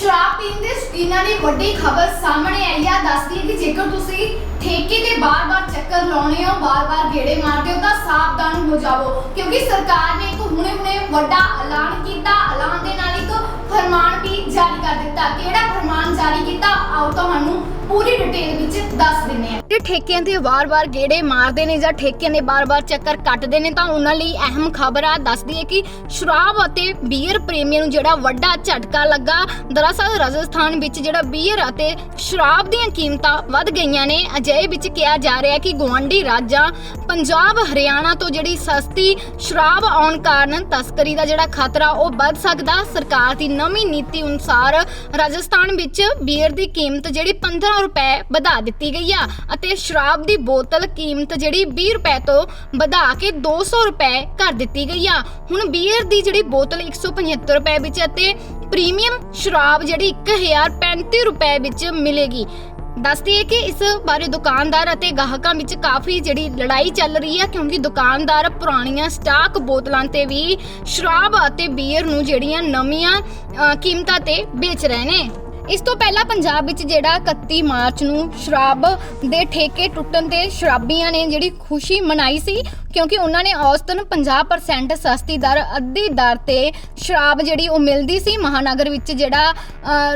ਸ਼ਰਾਬ ਪੀਣ ਦੇ ਸ਼ੌਕੀਨਾਂ ਦੀ ਵੱਡੀ ਖਬਰ ਸਾਹਮਣੇ ਆਈ ਆ। ਦੱਸਦੀ ਹੈ ਕਿ ਜੇਕਰ ਤੁਸੀਂ ਠੇਕੇ ਤੇ ਬਾਰ-ਬਾਰ ਚੱਕਰ ਲਾਉਣੇ ਹੋ, ਬਾਰ-ਬਾਰ ਗੇੜੇ ਮਾਰਦੇ ਹੋ, ਤਾਂ ਸਾਵਧਾਨ ਹੋ ਜਾਵੋ। ਕਿਉਂਕਿ ਸਰਕਾਰ ਨੇ ਇੱਕ ਹੁਣੇ-ਹੁਣੇ ਵੱਡਾ ਐਲਾਨ ਕੀਤਾ। ਐਲਾਨ ਦੇ ਨਾਲ ਇੱਕ ਫਰਮਾਨ ਵੀ ਜਾਰੀ ਕਰ ਦਿੱਤਾ। ਕਿਹੜਾ ਫਰਮਾਨ ਜਾਰੀ ਕੀਤਾ? ਆਓ ਤੁਹਾਨੂੰ ਪੂਰੀ ਡਿਟੇਲ ਵਿੱਚ ਦੱਸ ਦਿੰਨੇ ਆ। ਤੇ ਠੇਕਿਆਂ ਤੇ ਵਾਰ-ਵਾਰ ਗੇੜੇ ਮਾਰਦੇ ਨੇ ਜਾਂ ਠੇਕਿਆਂ ਦੇ ਬਾਰ-ਬਾਰ ਚੱਕਰ ਕੱਟਦੇ ਨੇ ਤਾਂ ਉਹਨਾਂ ਲਈ ਅਹਿਮ ਖਬਰ ਆ। ਦੱਸਦੀ ਹੈ ਕਿ ਸ਼ਰਾਬ ਅਤੇ ਬੀਅਰ ਪ੍ਰੇਮੀਆਂ ਨੂੰ ਜਿਹੜਾ ਵੱਡਾ ਝਟਕਾ ਲੱਗਾ, ਦਰਅਸਲ ਰਾਜਸਥਾਨ ਵਿੱਚ ਜਿਹੜਾ ਬੀਅਰ ਅਤੇ ਸ਼ਰਾਬ ਦੀਆਂ ਕੀਮਤਾਂ ਵੱਧ ਗਈਆਂ ਨੇ। ਅਜਿਹੇ ਵਿੱਚ ਕਿਹਾ ਜਾ ਰਿਹਾ ਕਿ ਗੁਆਂਢੀ ਰਾਜਾਂ ਪੰਜਾਬ, ਹਰਿਆਣਾ ਤੋਂ ਜਿਹੜੀ ਸਸਤੀ ਸ਼ਰਾਬ ਆਉਣ ਕਾਰਨ ਤਸਕਰੀ ਦਾ ਜਿਹੜਾ ਖਤਰਾ, ਉਹ ਵੱਧ ਸਕਦਾ। ਸਰਕਾਰ ਦੀ ਨਵੀਂ ਨੀਤੀ ਅਨੁਸਾਰ ਰਾਜਸਥਾਨ ਵਿੱਚ ਬੀਅਰ ਦੀ ਕੀਮਤ ਜਿਹੜੀ 15 ਰੁਪਏ ਵਧਾ ਦਿੱਤੀ ਗਈ ਆ ਅਤੇ ਸ਼ਰਾਬ ਦੀ ਬੋਤਲ ਕੀਮਤ ਜਿਹੜੀ 20 ਰੁਪਏ ਤੋਂ ਵਧਾ ਕੇ 200 ਰੁਪਏ ਕਰ ਦਿੱਤੀ ਗਈ ਆ। ਹੁਣ ਬੀਅਰ ਦੀ ਜਿਹੜੀ ਬੋਤਲ 175 ਰੁਪਏ ਵਿੱਚ ਅਤੇ ਪ੍ਰੀਮੀਅਮ ਸ਼ਰਾਬ ਜਿਹੜੀ 1035 ਰੁਪਏ ਵਿੱਚ ਮਿਲੇਗੀ। ਦੱਸਦੀ ਹੈ ਕਿ ਇਸ ਬਾਰੇ ਦੁਕਾਨਦਾਰ ਅਤੇ ਗਾਹਕਾਂ ਵਿੱਚ ਕਾਫੀ ਜਿਹੜੀ ਲੜਾਈ ਚੱਲ ਰਹੀ ਹੈ ਕਿਉਂਕਿ ਦੁਕਾਨਦਾਰ ਪੁਰਾਣੀਆਂ ਸਟਾਕ ਬੋਤਲਾਂ ਤੇ ਵੀ ਸ਼ਰਾਬ ਅਤੇ ਬੀਅਰ ਨੂੰ ਜਿਹੜੀਆਂ ਨਵੀਆਂ ਕੀਮਤਾਂ ਤੇ ਵੇਚ ਰਹੇ ਨੇ। ਇਸ ਤੋਂ ਪਹਿਲਾਂ ਪੰਜਾਬ ਵਿੱਚ ਜਿਹੜਾ 31 ਮਾਰਚ ਨੂੰ ਸ਼ਰਾਬ ਦੇ ਠੇਕੇ ਟੁੱਟਣ ਤੇ ਸ਼ਰਾਬੀਆਂ ਨੇ ਜਿਹੜੀ ਖੁਸ਼ੀ ਮਨਾਈ ਸੀ ਕਿਉਂਕਿ ਉਹਨਾਂ ਨੇ ਔਸਤਨ 50% ਸਸਤੀ ਦਰ, ਅੱਧੀ ਦਰ ਤੇ ਸ਼ਰਾਬ ਜਿਹੜੀ ਉਹ ਮਿਲਦੀ ਸੀ ਮਹਾਨਗਰ ਵਿੱਚ, ਜਿਹੜਾ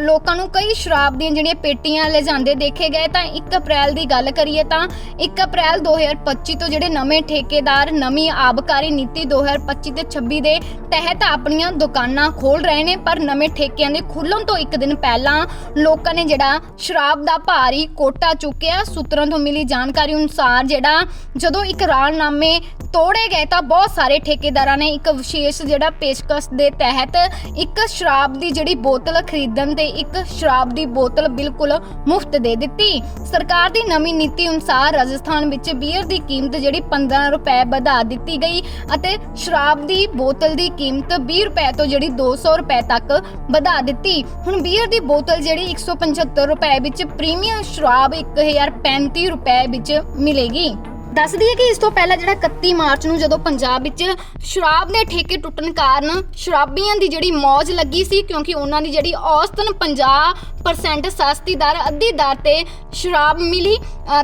ਲੋਕਾਂ ਨੂੰ ਕਈ ਸ਼ਰਾਬ ਦੀਆਂ ਜਿਹੜੀਆਂ ਪੇਟੀਆਂ ਲੈ ਜਾਂਦੇ ਦੇਖੇ ਗਏ, ਤਾਂ 1 ਅਪ੍ਰੈਲ ਦੀ ਗੱਲ ਕਰੀਏ ਤਾਂ 1 ਅਪ੍ਰੈਲ 2025 ਤੋਂ ਜਿਹੜੇ ਨਵੇਂ ਠੇਕੇਦਾਰ, ਨਵੀਂ ਆਬਕਾਰੀ ਨੀਤੀ 2025 ਤੇ 26 ਦੇ ਤਹਿਤ ਆਪਣੀਆਂ ਦੁਕਾਨਾਂ ਖੋਲ ਰਹੇ ਨੇ, ਪਰ ਨਵੇਂ ਠੇਕਿਆਂ ਦੇ ਖੁੱਲਣ ਤੋਂ ਇੱਕ ਦਿਨ ਪਹਿਲਾਂ ਲੋਕਾਂ ਨੇ ਜਿਹੜਾ ਸ਼ਰਾਬ ਦਾ ਭਾਰੀ ਕੋਟਾ ਚੁੱਕਿਆ। ਸੂਤਰਾਂ ਤੋਂ ਮਿਲੀ ਜਾਣਕਾਰੀ ਅਨੁਸਾਰ ਜਿਹੜਾ ਜਦੋਂ ਇਕਰਾਰਨਾਮੇ ਤੋੜੇ ਗਏ ਤਾਂ ਬਹੁਤ ਸਾਰੇ ਠੇਕੇਦਾਰਾਂ ਨੇ ਇੱਕ ਵਿਸ਼ੇਸ਼ ਜਿਹੜਾ ਪੇਸ਼ਕਸ਼ ਦੇ ਤਹਿਤ ਇੱਕ ਸ਼ਰਾਬ ਦੀ ਜਿਹੜੀ ਬੋਤਲ ਖਰੀਦਣ ਤੇ ਇੱਕ ਸ਼ਰਾਬ ਦੀ ਬੋਤਲ ਬਿਲਕੁਲ ਮੁਫਤ ਦੇ ਦਿੱਤੀ। ਸਰਕਾਰ ਦੀ ਨਵੀਂ ਨੀਤੀ ਅਨੁਸਾਰ ਰਾਜਸਥਾਨ ਵਿੱਚ ਬੀਅਰ ਦੀ ਕੀਮਤ ਜਿਹੜੀ 15 ਰੁਪਏ ਵਧਾ ਦਿੱਤੀ ਗਈ ਅਤੇ ਸ਼ਰਾਬ ਦੀ ਬੋਤਲ ਦੀ ਕੀਮਤ 20 ਰੁਪਏ ਤੋਂ ਜਿਹੜੀ 200 ਰੁਪਏ ਤੱਕ ਵਧਾ ਦਿੱਤੀ। ਹੁਣ ਬੀਅਰ ਦੀ ਬੋਤਲ ਜਿਹੜੀ 175 ਰੁਪਏ ਵਿੱਚ ਪ੍ਰੀਮੀਅਮ ਸ਼ਰਾਬ 1035 ਰੁਪਏ ਵਿੱਚ ਮਿਲੇਗੀ। ਦੱਸਦੀ ਹੈ ਕਿ ਇਸ ਤੋਂ ਪਹਿਲਾਂ ਜਿਹੜਾ 31 ਮਾਰਚ ਨੂੰ ਜਦੋਂ ਪੰਜਾਬ ਵਿੱਚ ਸ਼ਰਾਬ ਦੇ ਠੇਕੇ ਟੁੱਟਣ ਕਾਰਨ ਸ਼ਰਾਬੀਆਂ ਦੀ ਜਿਹੜੀ ਮੌਜ ਲੱਗੀ ਸੀ, ਕਿਉਂਕਿ ਉਹਨਾਂ ਦੀ ਜਿਹੜੀ ਔਸਤਨ 50% ਸਸਤੀ ਦਰ, ਅੱਧੀ ਦਰ ਤੇ ਸ਼ਰਾਬ ਮਿਲੀ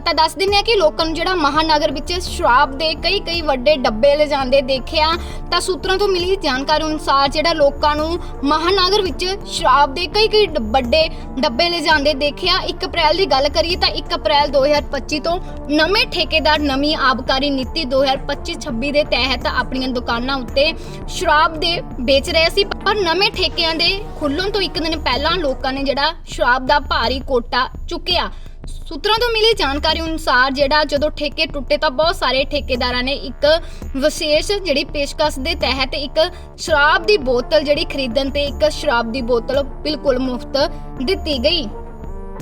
ਤਾਂ ਦੱਸ ਦਿੰਦੇ ਆ ਕਿ ਲੋਕਾਂ ਨੂੰ ਜਿਹੜਾ ਮਹਾਨਗਰ ਵਿੱਚ ਸ਼ਰਾਬ ਦੇ ਕਈ ਕਈ ਵੱਡੇ ਡੱਬੇ ਲਿਜਾਂਦੇ ਦੇਖਿਆ, ਤਾਂ ਸੂਤਰਾਂ ਤੋਂ ਮਿਲੀ ਜਾਣਕਾਰੀ ਅਨੁਸਾਰ ਜਿਹੜਾ ਲੋਕਾਂ ਨੂੰ ਮਹਾਨਗਰ ਵਿੱਚ ਸ਼ਰਾਬ ਦੇ ਕਈ ਕਈ ਵੱਡੇ ਡੱਬੇ ਲਿਜਾਂਦੇ ਦੇਖਿਆ 1 ਅਪ੍ਰੈਲ ਦੀ ਗੱਲ ਕਰੀਏ ਤਾਂ 1 ਅਪ੍ਰੈਲ 2025 ਤੋਂ ਨਵੇਂ ਠੇਕੇਦਾਰ ਨਵੀਂ ਆਬਕਾਰੀ ਨੀਤੀ 2025-26 ਦੇ ਤਹਿਤ ਆਪਣੀਆਂ ਦੁਕਾਨਾਂ ਉੱਤੇ ਸ਼ਰਾਬ ਦੇ ਵੇਚ ਰਹੇ ਸੀ, ਪਰ ਨਵੇਂ ਠੇਕਿਆਂ ਦੇ ਖੁੱਲਣ ਤੋਂ ਇੱਕ ਦਿਨ ਪਹਿਲਾਂ ਲੋਕਾਂ ਨੇ ਜਿਹੜਾ ਸ਼ਰਾਬ ਦਾ ਭਾਰੀ ਕੋਟਾ ਚੁੱਕਿਆ। ਸੂਤਰਾਂ ਤੋਂ ਮਿਲੀ ਜਾਣਕਾਰੀ ਅਨੁਸਾਰ ਜਿਹੜਾ ਜਦੋਂ ਠੇਕੇ ਟੁੱਟੇ ਤਾਂ ਬਹੁਤ ਸਾਰੇ ਠੇਕੇਦਾਰਾਂ ਨੇ ਇੱਕ ਵਿਸ਼ੇਸ਼ ਜਿਹੜੀ ਪੇਸ਼ਕਸ਼ ਦੇ ਤਹਿਤ ਇੱਕ ਸ਼ਰਾਬ ਦੀ ਬੋਤਲ ਜਿਹੜੀ ਖਰੀਦਣ ਤੇ ਇੱਕ ਸ਼ਰਾਬ ਦੀ ਬੋਤਲ ਬਿਲਕੁਲ ਮੁਫਤ ਦਿੱਤੀ ਗਈ।